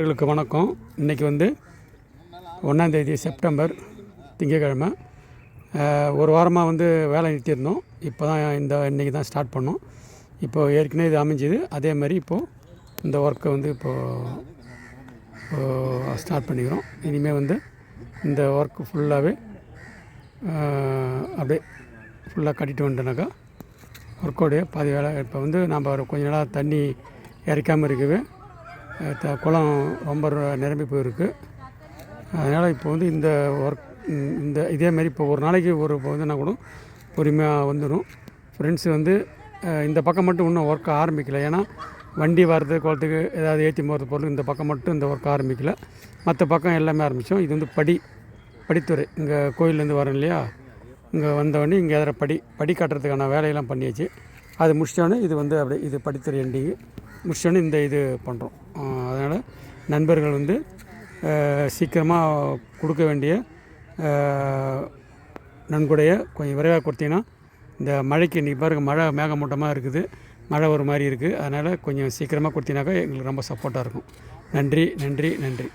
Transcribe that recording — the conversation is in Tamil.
நண்பர்களுக்கு வணக்கம். இன்றைக்கி வந்து ஒன்றாந்தேதி செப்டம்பர் திங்கக்கிழமை. ஒரு வாரமாக வந்து வேலை நிறுத்தியிருந்தோம். இப்போ தான் இந்த இன்றைக்கி தான் ஸ்டார்ட் பண்ணோம். இப்போது ஏற்கனவே இது அமைஞ்சுது. அதே மாதிரி இப்போது இந்த ஒர்க்கை வந்து இப்போது ஸ்டார்ட் பண்ணிக்கிறோம். இனிமேல் வந்து இந்த ஒர்க் ஃபுல்லாகவே அப்படியே ஃபுல்லாக கட்டிட்டு வந்துட்டோனாக்கா ஒர்க்கோடைய பாதி வேலை. இப்போ வந்து நம்ம கொஞ்ச நாளாக தண்ணி இறைக்காமல் இருக்கவே குளம் ரொம்ப நிரம்பி போயிருக்கு. அதனால் இப்போ வந்து இந்த ஒர்க் இந்த இதே மாதிரி இப்போ ஒரு நாளைக்கு ஒரு இப்போ வந்து நான் கூட பொறுமையாக வந்துடும் ஃப்ரெண்ட்ஸு வந்து இந்த பக்கம் மட்டும் இன்னும் ஒர்க் ஆரம்பிக்கல. ஏன்னா வண்டி வர்றது குளத்துக்கு ஏதாவது ஏற்றி போகிறது பொருள் இந்த பக்கம் மட்டும் இந்த ஒர்க் ஆரம்பிக்கல. மற்ற பக்கம் எல்லாமே ஆரம்பித்தோம் இது வந்து படி படித்துறை. இங்கே கோயிலேருந்து வரோம் இல்லையா? இங்கே வந்தவொடனே இங்கே எதிர படி படி கட்டுறதுக்கான வேலையெல்லாம் பண்ணியாச்சு. அது முடிச்சிட்டோன்னே இது வந்து அப்படியே இது படித்துறை எண்டிங்கு முடிச்சோடனே இந்த இது பண்ணுறோம் அதனால் நண்பர்கள் வந்து சீக்கிரமாக கொடுக்க வேண்டிய அஹ், நன்கொடையை கொஞ்சம் விரைவாக கொடுத்தீங்கன்னா இந்த மழைக்கு இன்றைக்கி பாருங்கள் மழை மேகமூட்டமாக இருக்குது. மழை ஒரு மாதிரி இருக்குது அதனால் கொஞ்சம் சீக்கிரமாக கொடுத்தீங்கன்னாக்கா எங்களுக்கு ரொம்ப சப்போர்ட்டாக இருக்கும். நன்றி நன்றி நன்றி.